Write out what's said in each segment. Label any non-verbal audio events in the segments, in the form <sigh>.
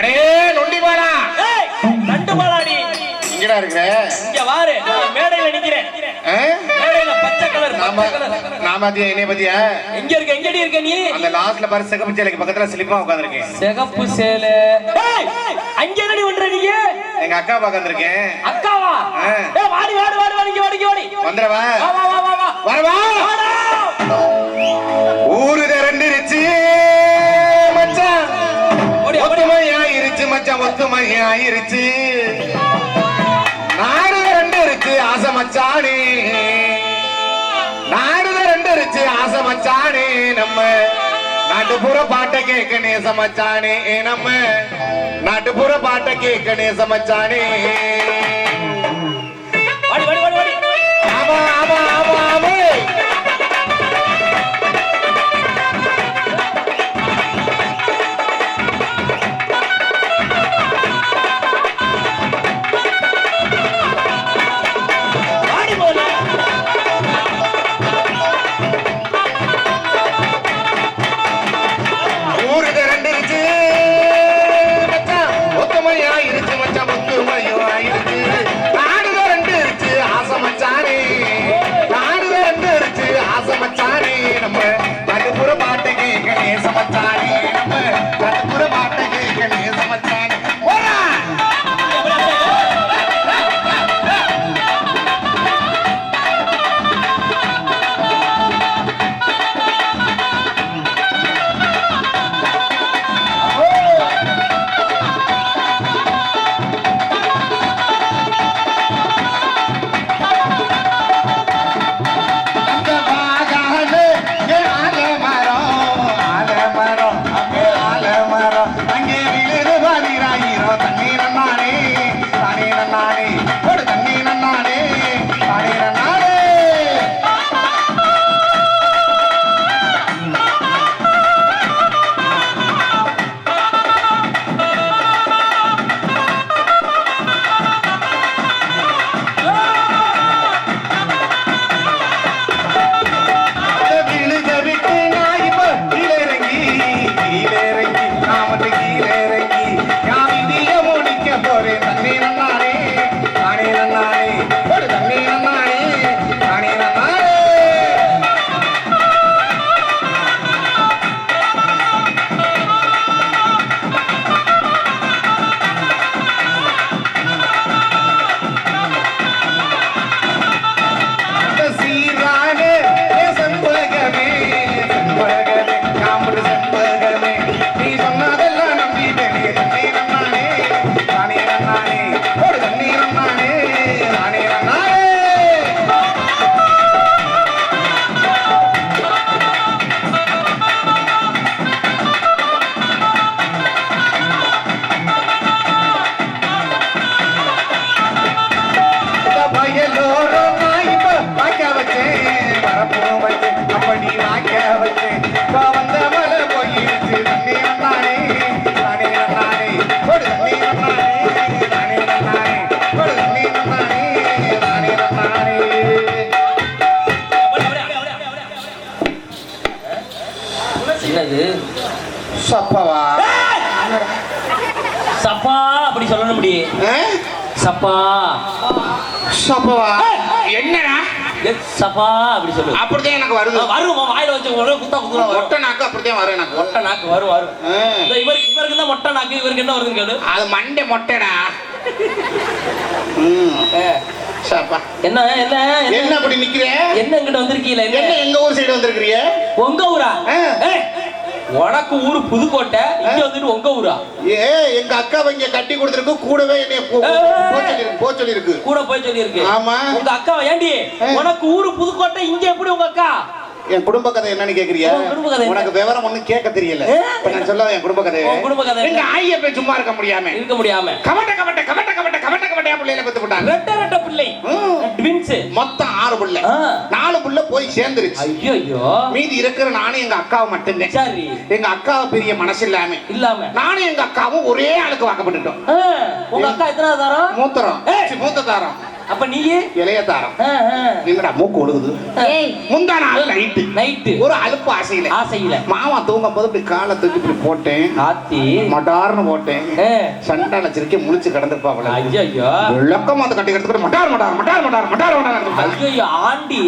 அடே நொண்டி பாலா. ஏய், நண்டு பாலாடி. இங்கடா இருக்கிற? இங்க வாரு நான் மேடையில நிக்கிறேன்? மேடையில பச்சை கலர் நாம நாம பாத்தியா என்னைய பாத்தியா? எங்க இருக்க எங்கடி இருக்க நீ? அந்த லாஸ்ட்ல பாரு சிகப்பு சேலைக்கு பக்கத்துல சிலிப்பா உட்காந்துருக்கேன். சிகப்பு சேலை. ஏய், அங்க என்னடி பண்ற நீங்க? எங்க அக்கா உட்காந்துருக்கேன் அக்காவா? ஆ. ஏய் வாடி வாடி வாடி வாடி இங்க வாடி இங்க வாடி. வந்துடவா? வா வா வா வா வா. வரவா? ஒத்துமையாயிருச்சு மச்சான் ஆயிருச்சு நாடு இருக்கு ஆசை மச்சானே. நாடு இருக்கு ஆசை மச்சானே நம்ம. நாட்டுப்புற பாட்டை கேட்க நேசமச்சானே நம்ம. நாட்டுப்புற பாட்டை கேட்க நேசமச்சானே Bye. என்னது? சப்பவா? சப்பா அப்படி சொல்லணும் முடி? சப்பா. சப்பவா? என்னடா? சப்பா அப்படி சொல்லு. அப்படித்தான் எனக்கு வருது. வரும்? வாயில வச்சு ஒரு குத்தா குத்துறா மொட்டை நாக்கு அப்படித்தான் வரும் எனக்கு. மொட்டை நாக்கு வரும் வரும். இவருக்கு இவருக்கு தான் மொட்டை நாக்கு இவருக்கு என்ன வருதுன்னு கேளு. அது மண்டை மொட்டைடா. ம். ஏ, சப்பா. என்ன என்ன என்ன? என்ன அப்படி நிக்கிற? என்ன இங்கிட்ட வந்திருக்கீல என்ன? என்ன எங்க ஊர் சைடு வந்திருக்கிறிய உங்க ஊரா? உனக்கு ஊரு புதுக்கோட்டை இங்க வந்துட்டு உங்க ஊரா? ஏ எங்க அக்காவை இங்க கட்டி கொடுத்துருக்கு கூடவே என்னைய போ ஏய். போ சொல்லிருக்கு சொல்லிருக்கு. கூட போய் சொல்லியிருக்கு. ஆமா. உங்க அக்கா ஏண்டி. உனக்கு ஊரு புதுக்கோட்டை இங்க எப்படி உங்க அக்கா? என் குடும்ப கதை என்னன்னு கேக்குறியா? உனக்கு விவரம் ஒண்ணும் கேட்க தெரியல. நான் சொல்ல என் குடும்ப கதை. குடும்ப கதை? எங்க ஆயிய போய் சும்மா இருக்க முடியாம. இருக்க முடியாம. கவட்ட கவட்ட கவட்ட கவட்ட கவட்ட கவட்டையா பிள்ளையில பெத்து விட்டாங்க ரெட்ட ரெட்ட பிள்ளை. ம். ட்வின்ஸ் மொத்தம் ஆறு புள்ள. நாலு புள்ள போய் சேர்ந்துருச்சு. ஐயோ மீதி இருக்கிற நானும் எங்க அக்காவை மட்டும்தான். சரி. எங்க அக்காவை பெரிய மனசு இல்லாம. இல்லாம நானும் எங்க அக்காவும் ஒரே ஆளுக்கு வாக்கப்பட்டுட்டோம். உங்க அக்கா எத்தனை தரம் மூத்தரம். மூத்த தாரம். அப்ப நீ இளையதாரம். என்னடா மூக்கு ஒழுகுது? முந்தா நாள் நைட்டு. நைட்டு. ஒரு அலுப்பு ஆசையில. ஆசையில. மாமா தூங்கும் போது இப்படி காலை தூக்கி இப்படி போட்டேன். ஆத்தி. மடார்னு போட்டேன். ஆ. சண்டால சிரிக்க முழிச்சு கிடந்திருப்பாப்ல ஐயோ விளக்கம் அதை கட்டி கிடத்துட்டு மட்டார் மட்டார் மட்டார் மட்டார் மட்டார் மட்டார் ஐயோ ஆண்டி.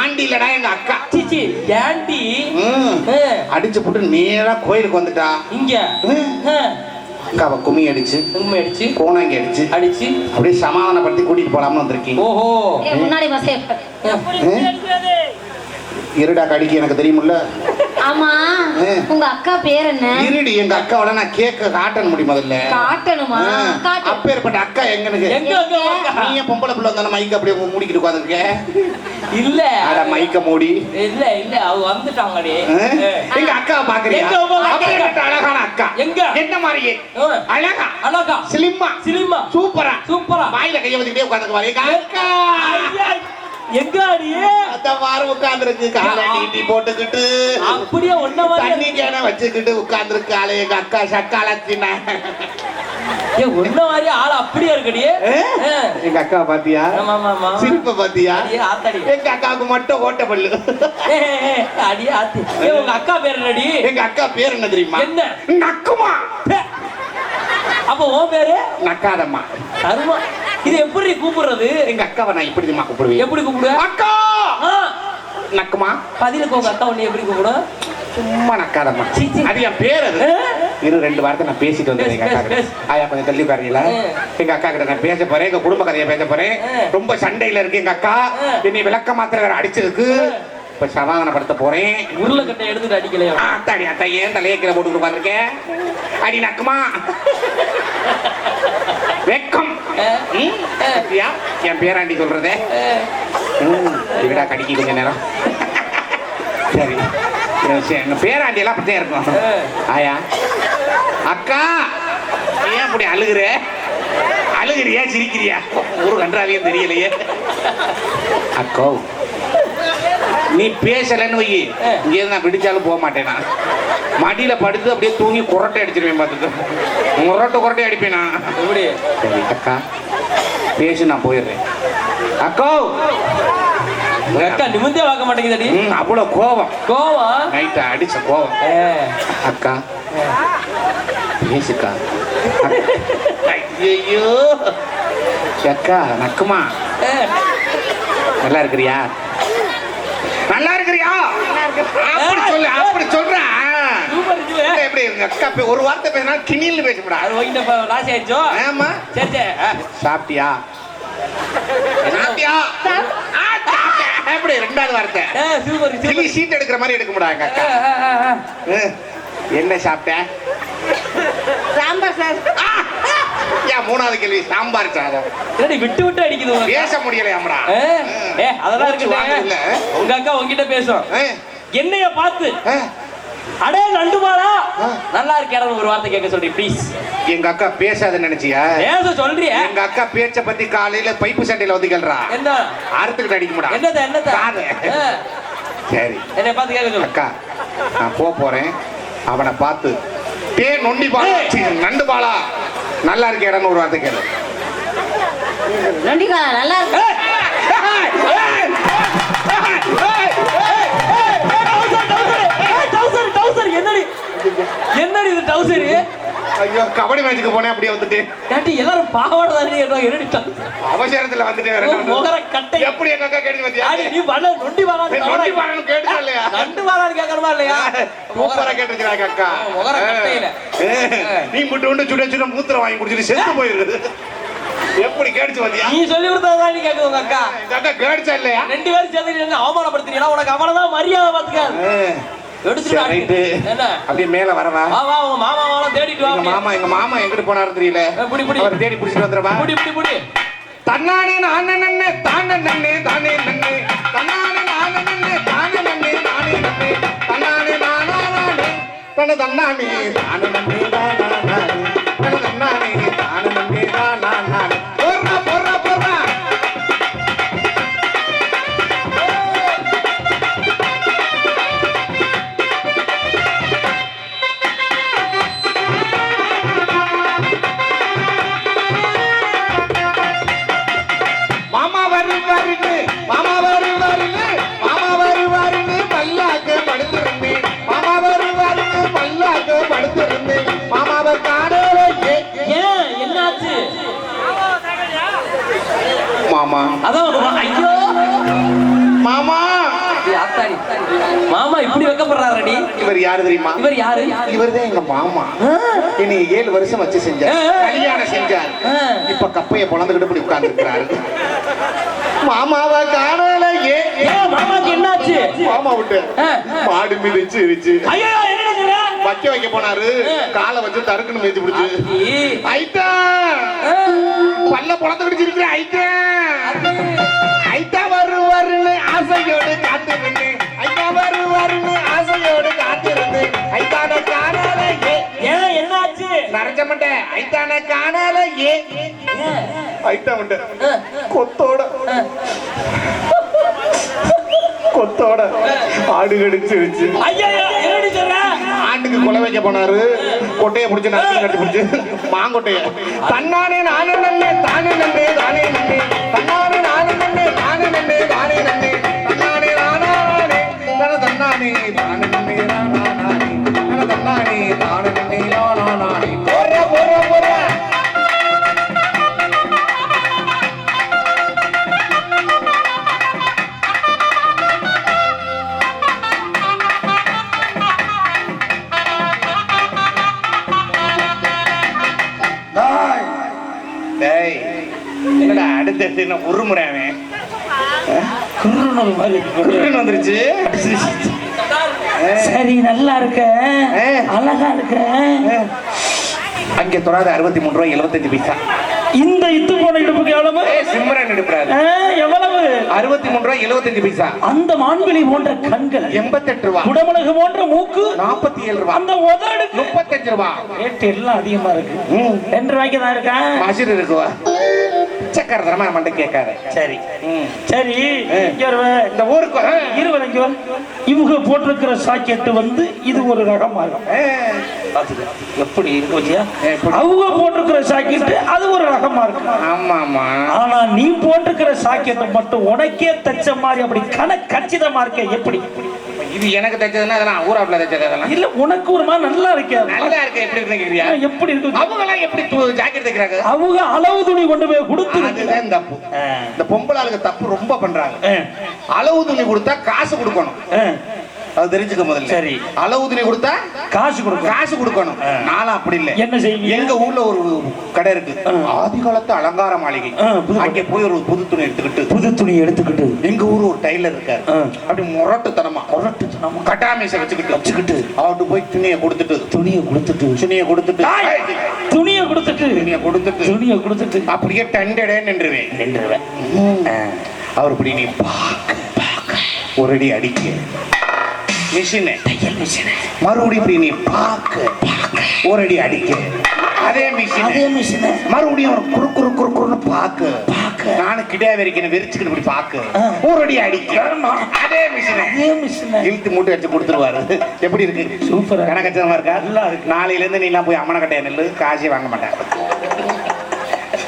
ஆண்டி இல்லடா எங்க அக்கா. சிச்சி ஏண்டி? அடிச்சு போட்டு நேரா கோயிலுக்கு வந்துட்டா. இங்க. அக்காவை கும்மி அடிச்சு உண்மை அடிச்சு கோணாங்கி அடிச்சு அடிச்சு. அப்படியே சமாதானப்படுத்தி கூட்டிட்டு போலாம்னு வந்திருக்கீங்க. ஓஹோ. முன்னாடி இருடா கடிக்கு எனக்கு தெரியுமில்ல? ஆமா. உங்க அக்கா பேர் என்ன? இருடி எங்க அக்காவோட நான் கேக்க காட்டணும் முடி முதல்ல காட்டணுமா? அப்பேற்பட்ட அக்கா எங்கனுக்கு? எங்க எங்க உங்க அக்கா? நீ பொம்பளை பிள்ளை வந்தாலும் மைக்க அப்படியே மூடிக்கிட்டு உட்காந்துருக்க இல்ல. அட மைக்க மூடி. இல்ல இல்ல அவங்க வந்துட்டாங்கடி? எங்க அக்கா? அப்பேற்பட்ட அழகான அக்கா. எங்க? என்ன மாதிரியே. அழகா? அழகா. சிலிம்மா? சிலிமா சூப்பரா. சூப்பரா. வாயில கைய வச்சுக்கிட்டே உட்காந்துக்குவாரு எங்க அக்கா? ஐயா, எங்க அடி அந்த வாரம் உட்கார்ந்துருக்கு காலை நீட்டி போட்டுக்கிட்டு அப்படியே ஒன்ன மாதிரி தண்ணி கேன வச்சுக்கிட்டு உட்கார்ந்துருக்கு ஆளு எங்க அக்கா சக்காலத்தின. ஏ ஒன்ன மாதிரி ஆள் அப்படியே இருக்குடி ஆ. எங்க அக்கா பாத்தியா? சிரிப்ப பாத்தியா? அடியே ஆத்தாடி. எங்க அக்காவுக்கு மட்டும் ஓட்ட பல்லு. அடியே ஆத்தி. ஏ உங்க அக்கா பேர் என்னடி? எங்க அக்கா பேர் என்ன தெரியுமா? என்ன? நக்குமா. அப்ப உன் பேரு? நக்காதம்மா. தருமா இது எப்படி கூப்பிடுறது? எங்க அக்காவை நான் இப்படி தெரியுமா கூப்பிடுவேன். எப்படி கூப்பிடுவ? அக்கா! நக்குமா? பதிலுக்கு உங்க அக்கா உன்னை எப்படி கூப்பிடும்? சும்மா நக்காதம்மா. அது என் பேர் அது? இரு ரெண்டு வார்த்தை நான் பேசிட்டு வந்தேன் எங்க அக்கா ஆயா கொஞ்சம் தள்ளி உட்காருங்களா. எங்க அக்கா கிட்ட நான் பேச போறேன். எங்க குடும்ப கதையை பேச போறேன். ரொம்ப சண்டையில இருக்கு எங்க அக்கா. என்னை விளக்க மாத்திர அடிச்சிருக்கு. இப்ப சமாதானப்படுத்த போறேன். உருளைக்கட்டை எடுத்துட்டு அடிக்கலையா? அத்தாடி அத்தா ஏன் தலையை கீழே போட்டு உட்காந்துருக்கேன் அடி நக்குமா? <laughs> வெக்கம்? என் பேராண்டி சொல்றதே? இருடா கடிக்கி கொஞ்ச நேரம். <laughs> சரி. எங்க பேராண்டி எல்லாம் அப்படித்தான் இருக்கும். ஆயா? அக்கா! ஏன் அப்படி அழுகுற? அழுகுறியா சிரிக்கிறியா? ஒரு கன்றாலையும் தெரியலையே. அக்கோ நீ பேசலன்னு வை. இங்கே நான் பிடிச்சாலும் போக மாட்டேன்? நான் மடியில படுத்து அப்படியே தூங்கி குரட்டை அடிச்சிருவேன் பார்த்துட்டு முரட்டை குரட்டை அடிப்பேன்? நான் எப்படி? சரி அக்கா பேசு நான் போயிடுறேன். அக்கோ! அக்கா நிமிந்தே பார்க்க மாட்டேங்குதடி. ம், அவ்வளவு கோபம் கோவம்? நைட்டு அடிச்ச கோபம் ஆ. அக்கா பேசுக்கா. <laughs> ஐயோ அக்கா நக்குமா. நல்லா இருக்கிறியா? நல்லா இருக்கிறியா? அப்படி சொல்லு அப்படி சொல்றா? எப்படி எங்க அக்கா ஒரு வார்த்தை பேசினா கிணியில் பேசப்படா ராசி ஆயிடுச்சோ? ஆமா. சரி சரி. சாப்பிட்டியா? சாப்பிட்டியா. எப்படி ரெண்டாவது வார்த்தை. கிளி சீட் எடுக்கிற மாதிரி எடுக்க முடியாது அக்கா. என்ன சாப்பிட்ட? சாம்பார் சார் மூணாவது கேள்வி சாம்பார் சாதம். என்னடி விட்டு விட்டு அடிக்குது? பேச முடியலையாம்டா ஆ, ஏ அதெல்லாம் மூச்சு வாங்குதுல்ல? இருக்கு உங்க அக்கா உங்ககிட்ட பேசும். என்னைய பார்த்து. அடே நண்டுமாடா. ஆ. நல்லா இருக்கேன்னு ஒரு வார்த்தை கேட்க சொல்றீ ப்ளீஸ் எங்க அக்கா பேசாத நினைச்சியா? பேச சொல்றிய. எங்க அக்கா பேச்ச பத்தி காலையில பைப்பு சண்டையில வந்து கேள்றா. என்ன? அறுத்துக்கிட்டு அடிக்க முடியாது என்னத என்னத? சரி. என்னைய பார்த்து கேட்க சொல்லு. அக்கா நான் போக போறேன். அவனை பார்த்து டே நொண்டி பாலா நண்டு பாலா. நல்லா இருக்கேடான்னு ஒரு வார்த்தை கேளு நொண்டிக்கா நல்லா என்னடி இது டவுசர் ஐயோ கபடி மேட்சுக்கு போனேன் அப்படியே வந்துட்டு. ஏன்டி எல்லாரும் பாவாடை தானே என்னடி டவுசர் அவசரத்துல வந்துட்டு முகர? கட்டை. எப்படி எங்க அக்கா கேட்டு வந்தியா நீ பண்ண நொண்டி வாரான்னு ஏய், நொண்டி வாரான்னு கேட்டுச்சா இல்லையா? நண்டு வாரான்னு கேட்கணுமா இல்லையா? சூப்பரா கேட்டுருக்கா எங்க அக்கா. முகர கட்டையில. நீ மட்டும் உண்டு சுட சுட மூத்திரம் வாங்கி குடிச்சிட்டு செத்து போயிருது எப்படி கேட்டுச்சு வந்தியா நீ சொல்லி கொடுத்ததான் நீ உங்க அக்கா. எங்க அக்கா கேட்டுச்சா இல்லையா? ரெண்டு பேரும் சேர்ந்து அவமானப்படுத்துறீங்களா? உனக்கு அவ்வளவுதான் மரியாதை பாத்துக்க எடுத்துட்டு. என்ன? அப்படியே மேல வரவா வா. உங்க தேடிட்டு வா. மாமா எங்க மாமா எங்கிட்டு போனாரு தெரியல. புடி, புடி. அவர் தேடி புடிச்சிட்டு வந்துடுவா புடி புடி புடி. தன்னானே நானே நன்னே தானே நன்னே தானே நன்னே. தன்னானே நானே நன்னே தானே நன்னே தானே நன்னே. தன்னானே நானா நானே. தன தன்னானே தானே நன்னே தானா யாரு தெரியுமா? இவர் யாரு? இவர் தான் எங்க மாமா. என்னை ஏழு வருஷம் வச்சு செஞ்சார். கல்யாணம் செஞ்சார். இப்ப கப்பைய பொழந்துகிட்டு இப்படி உட்கார்ந்து இருக்கிறாரு மாமாவை காணல. ஏ ஏன் மாமாக்கு என்னாச்சு? மாமா விட்டு. மாடு ஐயோ என்ன சொல்ற? வைக்க வைக்க போனாரு. காலை வச்சு தருக்குன்னு மேய்ச்சி பிடிச்சு. ஐட்டா பல்ல பொழந்துகிட்டு இருக்கிற ஐட்டா ஐட்டா வருவாருன்னு ஆசையோடு காத்திருந்தேன் ஐட்டா வருவாருன்னு ஆசையோடு காத்திருந்தேன் ஐட்டான காணல ஏ ஏன் என்னாச்சு? நரைச்ச மாட்டேன் ஐட்டான காணல ஏ ஏன்? ஐட்டா மாட்டேன் ஆ, கொத்தோட. கொத்தோட. ஆடு கடிச்சிருச்சு ஐயோ என்னடி சொல்ற? ஆண்டுக்கு கொலை வைக்க போனாரு. கொட்டைய பிடிச்சு நடத்தி கட்டி பிடிச்சு. மாங்கொட்டைய. தன்னானே நானே நன்னே தானே நன்னே தானே நன்னே அடுத்த என்ன உருமுறாவன் குருன்னு வந்துருச்சு சரி நல்லா இருக்க. அழகா இருக்க. அங்க தொடாத அறுபத்தி மூணு ரூபாய் எழுபத்தஞ்சு பைசா. இந்த இத்து போன இடுப்புக்கு எவ்வளவு? எடுக்கிறாரு ஆ, எவ்வளவு? அறுபத்தி மூணு ரூபாய் எழுபத்தஞ்சு பைசா. அந்த மான்விழி போன்ற கண்கள் எண்பத்தெட்டு ரூபா. குடமிளகு போன்ற மூக்கு நாற்பத்தி ஏழு ரூபா. அந்த உதடுக்கு முப்பத்தஞ்சு ரூபா. ரேட் எல்லாம் அதிகமா இருக்கு. ரெண்டு ரூபாய்க்கு தான் இருக்கா? மசிறு இருக்குவா? சக்கர தரமா மண்டை கேட்காத. சரி. சரி இந்த ஊருக்கு இருவர் இங்க. இவங்க போட்டிருக்கிற சாக்கெட்டு வந்து இது ஒரு ரகமாகும். எப்படி இருக்கு? அவங்க போட்டிருக்கிற சாக்கெட்டு அது ஒரு ரகமா இருக்கும். ஆமா ஆமா ஆனா நீ போட்டிருக்கிற சாக்கெட்டை மட்டும் உனக்கே தச்ச மாதிரி அப்படி கண கச்சிதமா இருக்க எப்படி? இது எனக்கு தைச்சதுன்னா அதெல்லாம் ஊராப்ல தைச்சது அதெல்லாம் இல்ல உனக்கு ஒரு மாதிரி நல்லா இருக்கே நல்லா இருக்கு எப்படி இருக்கு கேக்குறியா எப்படி இருக்கு? அவங்க எல்லாம் எப்படி ஜாக்கெட் தைக்கிறாங்க அவங்க அளவு துணி கொண்டு போய் கொடுத்து அதுதான் தப்பு. இந்த தப்பு ரொம்ப பண்றாங்க. அளவு துணி கொடுத்தா காசு கொடுக்கணும். அது தெரிஞ்சுக்க முதல்ல. சரி. அளவு துணி கொடுத்தா காசு கொடுக்க காசு கொடுக்கணும். நானும் அப்படி இல்ல. என்ன செய்வீங்க? எங்க ஊர்ல ஒரு கடை இருக்கு. ஆதி காலத்து அலங்கார மாளிகை. அங்க போய் ஒரு புது துணி எடுத்துக்கிட்டு புது துணி எடுத்துக்கிட்டு. எங்க ஊர் ஒரு டைலர் இருக்காரு. அப்படி முரட்டுத்தனமா முரட்டு நம்ம கட்டாமீசை வச்சுக்கிட்டு வச்சுக்கிட்டு. அவர்கிட்ட போய் துணியை கொடுத்துட்டு துணியை கொடுத்துட்டு. துணியை கொடுத்துட்டு. துணியை கொடுத்துட்டு. துணியை கொடுத்துட்டு. துணியை கொடுத்துட்டு. அப்படியே டண்டடே நின்றுவேன். நின்றுவேன். அவர் இப்படி நீ பாக்க பாக்க. ஒரு அடி அடிக்க. மிஷினு. மறுபடியும் இப்படி நீ பாக்க. ஒரு அடி அடிக்க. அதே மிஷின். அதே மிஷின். மறுபடியும் ஒரு குறு குறு குறு குறுன்னு பாக்கு. பாக்க. நானும் கிடையா வெறிக்கணும் வெறிச்சுக்கிட்டு இப்படி பாக்கு. ஆ. ஒரு அடி அடிக்க. அதே மிஷின். அதே மிஷின். இழுத்து மூட்டை வச்சு கொடுத்துருவாரு. எப்படி இருக்கு? சூப்பரா. கணக்கச்சதமா இருக்கா? நல்லா இருக்கு. நாளையில இருந்து நீ எல்லாம் போய் அம்மன கட்டைய நெல்லு. காசே வாங்க மாட்டேன்.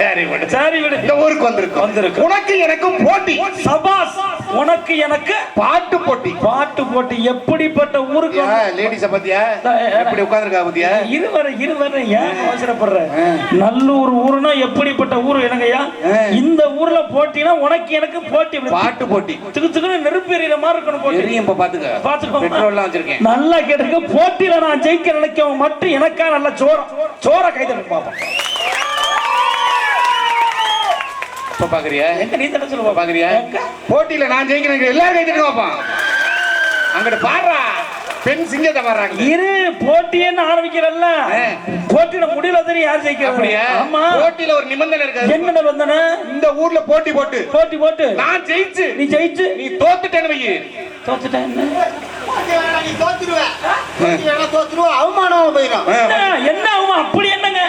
சரி விடு. சரி விடு. இந்த ஊருக்கு வந்திருக்கோம். வந்திருக்கோம். உனக்கு எனக்கும் போட்டி. சபாஸ் உனக்கு எனக்கு பாட்டு போட்டி. பாட்டு போட்டு. எப்படிப்பட்ட ஊருக்கு லேடிஸ பத்தியா? எப்படி உட்கார்ந்திருக்கா பத்தியா? இருவரை இருவரை ஏன் அவசரப்படுற? நல்லூர் ஊருனா எப்படிப்பட்ட ஊர் எனங்கய்யா. இந்த ஊர்ல போட்டினா உனக்கு எனக்கு போட்டி பாட்டு போட்டி. திக்கு திக்குன்னு நெருப்பு எறிகிற மாதிரி இருக்கணும் போட்டி. இப்ப பாத்துக்க. பாத்துக்கோ. பெட்ரோல்லாம் வச்சிருக்கேன். நல்லா கேட்டுக்க. போட்டியில நான் ஜெயிக்க நினைக்கவன் மட்டும் எனக்கா நல்ல சோரம். சோற கைதட்டு பாப்போம் இப்ப பாக்குறியா? எங்க நீ தட்ட சொல்லுவா. பாக்குறியா? போட்டியில நான் ஜெயிக்கிறேன் எல்லாரும் கைத்தட்டு பாப்பான் அங்கிட்டு பாடுறா. பெண் சிங்கத்தை பாடுறாங்க. இரு போட்டின்னு ஆரம்பிக்கிறல்ல. போட்டியில முடியல தெரியும் யார் ஜெயிக்கிறது. அப்படியா? ஆமா. போட்டியில ஒரு நிபந்தனை இருக்காது. என்ன வந்தன இந்த ஊர்ல போட்டி போட்டு. போட்டி போட்டு. நான் ஜெயிச்சு. நீ ஜெயிச்சு. நீ தோத்துட்டேன்னு வையி. தோத்துட்டேன் என்ன? நீ தோத்துருவ தோத்துருவ அவமானமா போயிடும். என்ன என்ன ஆகும் அப்படி என்னங்க?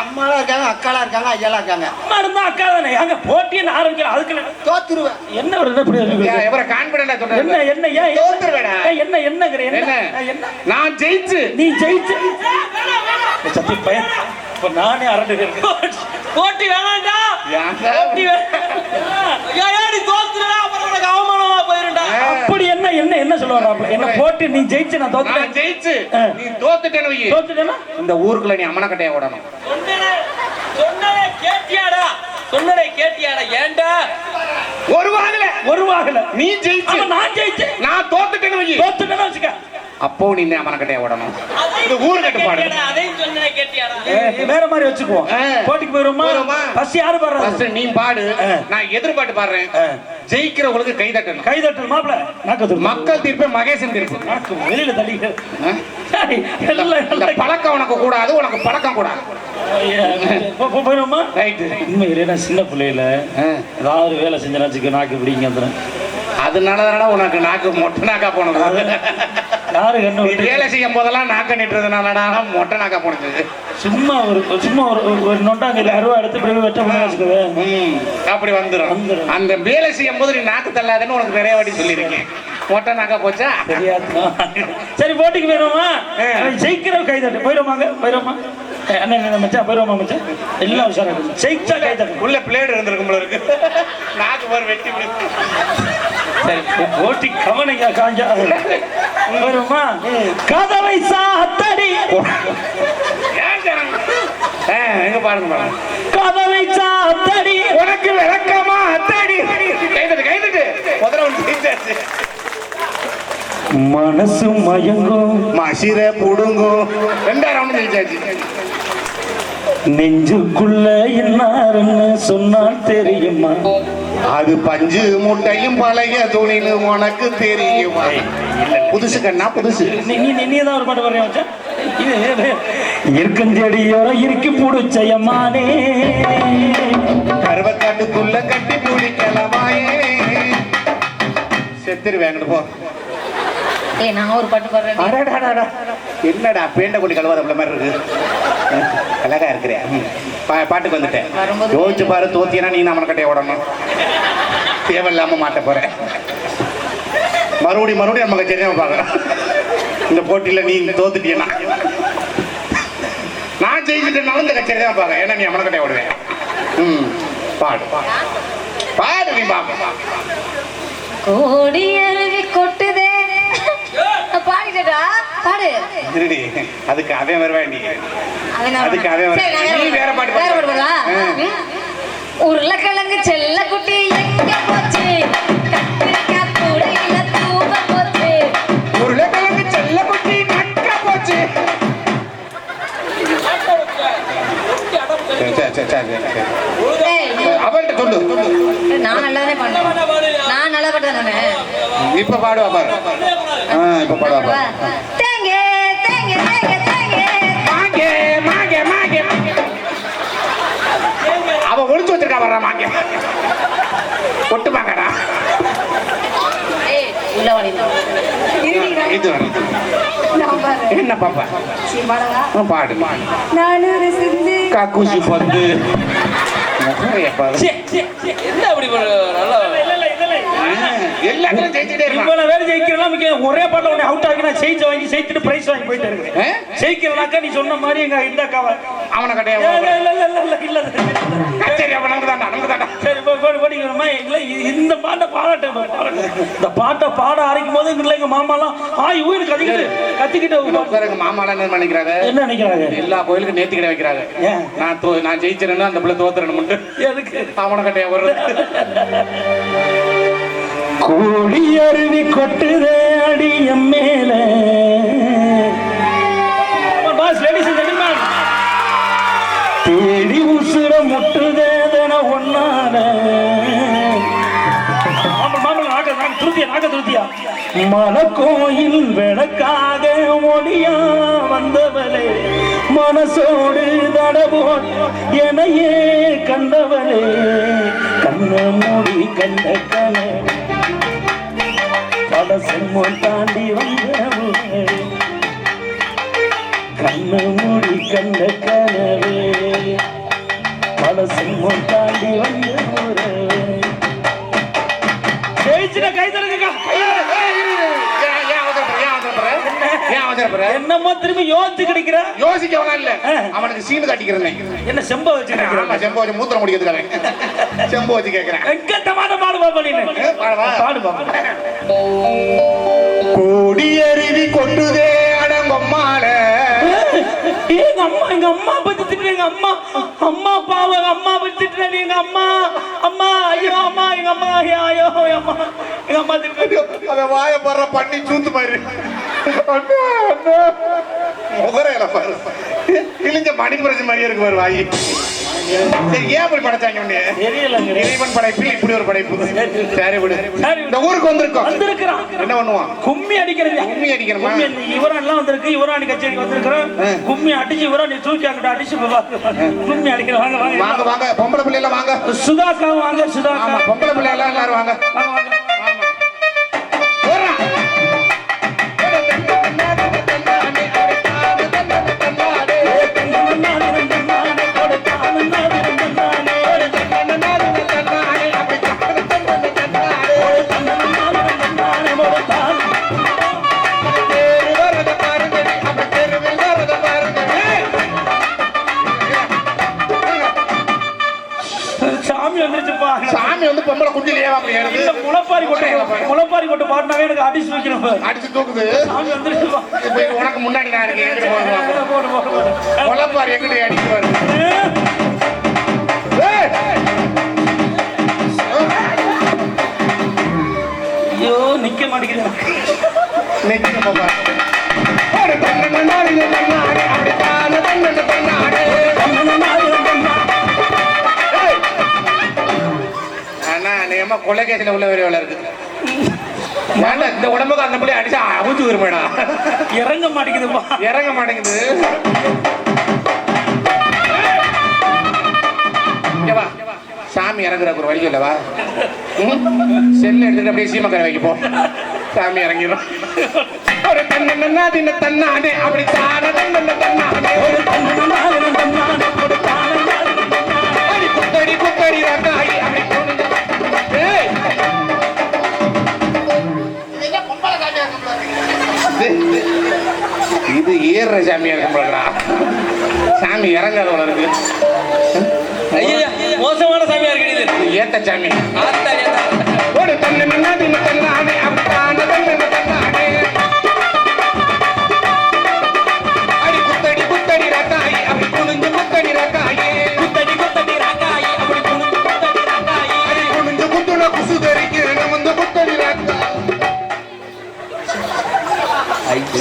அம்மாலாம் இருக்காங்க அக்காலாம் இருக்காங்க ஐயாலாம் இருக்காங்க. அம்மா இருந்தா அக்கா தானே அங்க போட்டின்னு ஆரம்பிக்கிற அதுக்கு என்ன- தோத்துருவ என்ன வருது இப்படி இருக்கு? ஏன், எவரை கான்பிடண்டா என்ன சொல்றேன் என்ன ஏன் என்ன? தோத்துருவேடா. என்ன என்னங்கிற என்ன? என்ன? என்ன? நான் ஜெயிச்சு. நீ ஜெயிச்சு. சத்தி பையன் இப்ப நானே அரண்டு போட்டி வேணாண்டா? போட்டி வேணாம் தோத்துறா அவமானமா போயிருண்டா ஆ. அப்படி என்ன என்ன என்ன சொல்லுவாங்க என்ன போட்டி நீ ஜெயிச்சு நான் நான் தோத்துட்டேன் ஜெயிச்சு. நீ தோத்துட்டேன்னு தோத்துட்டேன்னா? இந்த ஊருக்குள்ள நீ அம்மன கட்டைய ஓடணும். சொன்னதே கேட்டியாடா. சொன்னதே கேட்டியாடா. ஏன்டா ஒரு வாங்கல ஒரு வாகல. நீ ஜெயிச்சு. நான் ஜெயிச்சேன் நான் தோத்துட்டேன்னு வை. தோத்துட்டேன்னு வச்சுக்க. அப்போ நீ அவன கட்டைய ஓடணும். இது ஊரு கட்டுப்பாடு. அதையும் சொன்ன கேட்டியாடா. ஏய், வேற மாதிரி வச்சுக்குவோம். போட்டிக்கு போயிருமா? ஃபர்ஸ்ட் யாரு பாடுறது? நீ பாடு. நான் எதிர்பார்த்து பாடுறேன். ஜெயிக்கிறவங்களுக்கு கை தட்டணும். கை தட்டு மாப்பிள. நாக்கு மக்கள் தீர்ப்பு மகேசன் தீர்ப்பு. நாக்கு வெளியில தள்ளி பழக்கம் உனக்கு கூடாது உனக்கு பழக்கம் கூடாது. போ- போ- போயிருமா ரைட்டு உண்மையிலே நான் சின்ன பிள்ளையில ஏதாவது வேலை செஞ்சேன்னு நாக்கு பிடிங்க அதனால உனக்கு நாக்கு மொட்டை நாக்கா போனது. யாரு விட்டு வேலை செய்யும் போதெல்லாம் நாக்க நிட்டுறதுனாலடா மொட்டை நாக்கா போனது. சும்மா ஒரு சும்மா ஒரு ஒரு நொட்டாங்க அருவா எடுத்து வெட்ட ம், அப்படி வந்துடும். அந்த வேலை செய்யும் போது நீ நாக்கு தள்ளாதுன்னு உனக்கு நிறைய வாட்டி சொல்லியிருக்கேன். மொட்டை நாக்கா போச்சா? சரி போட்டிக்கு போயிருவோமா ஆ. ஜெயிக்கிற கை தட்டு போயிருவாங்க போயிருவோமா என்ன என்ன மச்சான் போயிருவோமா மச்சான்? எல்லாம் உஷாரா இருக்கு. ஜெயிச்சா கை தட்டு உள்ள பிளேடு இருந்திருக்கும் இருக்கு. நாக்கு பாரு வெட்டி விடு சரி போட்டி கவனிங்க காஞ்சா. போயிருவோமா கதவை சாத்தடி. எங்க பாருங்க பாருங்க. கதவை சாத்தடி. உனக்கு விளக்கமா அத்தடி. கைதட்டு கைதட்டு. முதல்ல ஒன்று ஜெயிச்சாச்சு மனசு மயங்கும். மசிர புடுங்கும். ரெண்டாயிரம் ஜெயிச்சாச்சு. நெஞ்சுக்குள்ள என்னாருன்னு சொன்னால் தெரியுமா? அது பஞ்சு முட்டையும் பழைய துணின்னு உனக்கு தெரியுமா. புதுசு கண்ணா புதுசு. நீ தான் ஒரு பாட்டு வரையா இருக்கஞ்செடியோர இறுக்கி புடிச்சயமானே கருவக்காட்டுக்குள்ள கட்டி பிடிக்கலமாயே செத்துருவேங்க போ. ஏய் நான் ஒரு பாட்டு பாடுறேன். என்னடா பேண்ட கொண்டு கழுவாத மாதிரி இருக்கு. அழகா இருக்கிறியா? ம். பா- பாட்டுக்கு வந்துட்டேன். யோசிச்சு பாரு தோத்தியனா நீ நம்மளை கட்டைய ஓடணும். தேவையில்லாம மாட்ட போற. மறுபடியும் மறுபடியும் நம்ம கச்சேரியாக பார்க்குறேன் இந்த போட்டியில நீ தோத்துட்டியனா நான் ஜெயிச்சுட்டேனாலும் இந்த கச்சேரி தான் பார்க்க ஏன்னா நீ கட்டைய ஓடுவேன். ம். பாடு. பாடு நீ பாப்பா கோடி அருவி கொட்டுதே. பாடிட்டா பாடு. இருடி அதுக்கு அவன் வருவேன் நீ. அதுக்கு அவன் சரி, நான் நீ வேற பாட்டு வேற பாட்டு பாடு. பாடவா? ஆ. ம். உருளைக்கிழங்கு செல்ல குட்டி எங்க போச்சு உருளைக்கிழங்கு செல்ல குட்டி நக்க போச்சு சரி. ஏய், அவள்கிட்ட சொல்லு நான் நான் நல்லா பாட்டேன் இப்ப பாடுவா பாரு இப்ப பாடுவா பாரு தேங்க தேங்க தேங்க தேங்க ஒளிச்சு வச்சிருக்கா வர்றா மாங்கே ஒட்டு மாங்கடா ஏய் உள்ள வாடி. இது. என்ன பாப்பா? பாடு காக்கூசி பந்து. என்ன அப்படி நல்லா இல்ல. எல்லாத்தையும் ஜெயிச்சுட்டே இருக்கான் இவ்வளவு வேலை ஜெயிக்கிறலாம். ஒரே பாட்டில் உன்னை அவுட் ஆகி நான் ஜெயிச்சு வாங்கி ஜெயிச்சுட்டு பிரைஸ் வாங்கி போயிட்டு இருக்கேன்? ஜெயிக்கிறனாக்கா நீ சொன்ன மாதிரி எங்க இந்த அக்காவை அவனை கட்டைய இல்ல, இல்ல, இல்ல, இல்ல, இல்ல, இல்ல. கச்சேரி அப்ப நமக்கு தாண்டா நமக்கு தாண்டா சரி போடிக்கிறோமா? இல்ல, இந்த பாட்டை பாராட்டு. இந்த பாட்டை பாட ஆரம்பிக்கும் போது இல்ல எங்க மாமாலாம் ஆய் ஊரு கத்திக்கிட்டு கத்திக்கிட்டு எங்க மாமாலாம் என்ன நினைக்கிறாங்க என்ன நினைக்கிறாங்க எல்லா கோயிலுக்கும் நேர்த்தி கடை வைக்கிறாங்க? நான் நான் ஜெயிச்சிருந்தா அந்த பிள்ளை தோத்துறணும் எதுக்கு அவனை கட்டைய ஒரு <laughs> கோடி அருவி கொட்டுதே அடி என் மேல தேடி உசுர முட்டுதே தன ஒன்னால. மலக்கோயில் விளக்காக ஒளியா வந்தவளே. மனசோடு தடபோ எனையே கண்டவளே. கண்ண மூடி கண்ட கனவு பல தாண்டி வந்தவளே கண்ணு மூடி கண்ட கனவே. பல செம்மம் தாண்டி வந்தவளே ஜெயிச்சிட கை தருங்கக்கா ஏன் ஏன் அவசரப்படுற? ஏன் அவசரப்படுற? அவசரப்படுற? என்னமோ திரும்பி யோசிச்சு கிடைக்கிற யோசிக்க வேணாம் இல்ல. அவனுக்கு சீனு காட்டிக்கிறேன். என்ன செம்ப வச்சு ஆமா செம்ப வச்சு மூத்திரம் முடிக்கிறதுக்காக செம்ப வச்சு கேட்கிறேன் வெங்கட்டமான பாடு பாப்பா? பாடு பாப்பா. கோடி அருவி கொட்டுதே அடங்கொம்மால எங்க அம்மா எங்க அம்மா பத்தி திட்டுற எங்க அம்மா? அம்மா பாவம் அம்மா பத்தி திட்டுற எங்க அம்மா? அம்மா ஐயோ அம்மா எங்க அம்மா ஐயா அம்மா. எங்க அம்மா திருப்பி அவன் வாய பாடுற பண்ணி சூத்து மாதிரி. முகரையில பாரு. கிழிஞ்ச மணிபுரட்சி மாதிரியே இருக்கு பாரு வாயி. சரி ஏன் இப்படி படைச்சாங்க இறைவன் படைப்பில் இப்படி ஒரு படைப்பு. சரி விடு. சரி. இந்த ஊருக்கு வந்திருக்கோம். வந்திருக்கிறான் என்ன பண்ணுவான்? கும்மி அடிக்கிறது. கும்மி? கும்மி இந்த யுவராணிலாம் வந்திருக்கு. யுவராணி கச்சேரிக்கு வந்திருக்கிறோம். கும்மி அடிச்சு யுவராணி தூக்கி அங்கிட்ட அடிச்சு கும்மி அடிக்கிற வாங்க வாங்க. வாங்க வாங்க. பொம்பளை பிள்ளைல வாங்க. சுதாக்கா வாங்க சுதாக்கா பொம்பளை பிள்ளை எல்லாம் எல்லாரும் வாங்க. வாங்க. முளப்பாரி கொட்டு முளப்பாரி கொட்டு பாடினாவே எனக்கு அடிச்சு வைக்கணும் அடிச்சு தூக்குது. உனக்கு முன்னாடி நான் இருக்கேன். கொலப்பாரு எங்கிட்ட ஏய்! ஐயோ நிக்க மாட்டேங்குது. நிக்கிற பாப்பா. அநேகமா கொலைகேசில உள்ள வேலை இருக்கு ஏன்டா இந்த உடம்புக்கு அந்த பிள்ளை அடிச்சா அவுச்சு வருமேடா இறங்க மாட்டேங்குதுப்பா இறங்க மாட்டேங்குது. சாமி இறங்குறக்கு ஒரு வழி இல்லவா செல் எடுத்துட்டு அப்படியே சீமக்கரை வைக்க போ சாமி இறங்கிடும் ஒரு தின்ன தன்னானே அப்படி தான தன்ன தன்னானே ஒரு அடி குத்தடி குத்தடி ரத்தாயி அப்படி இது ஏறுற சாமியா இருக்கும். சாமி இறங்காத இருக்கு ஐயா மோசமான சாமியா இருக்கு ஏத்த சாமி. ஒரு தன்னை நின்னா தின்ன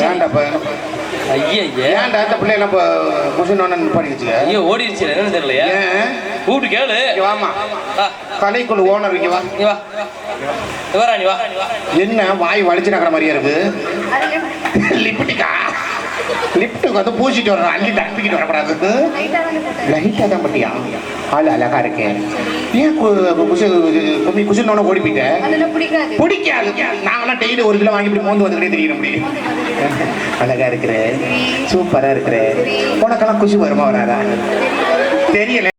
ஏன்டா இப்ப ஐயா ஏன்டா பிள்ளை நம்ம குசுனோன்னு படிச்சுக்க ஐயோ ஓடிடுச்சு. என்னன்னு தெரியலையா. கூப்பிட்டு கேளு. இங்க வாமா கலைக்குழு ஓனர் இங்க வா. நீ வா. நீ வரா நீ வா. என்ன வாய் வலிச்சு நக்கிற மாதிரியே இருக்கு? லிப்டிக்கா? லிப்டுக்கு வந்து பூசிட்டு வரணும் அள்ளி தப்பிக்கிட்டு வரக்கூடாது. லைட்டாக தான் பண்ணியா? ஆள் அழகா இருக்கேன் ஏன் குசு குசுனோட ஓடி போயிட்டேன். பிடிக்காது. நாங்களாம் டெய்லி ஒரு கிலோ வாங்கி மோந்து வந்துக்கிட்டே தெரியும் அப்படி அழகா இருக்கிற சூப்பரா இருக்கிற. உனக்கெல்லாம் குஷி வருமா வராதா? தெரியல.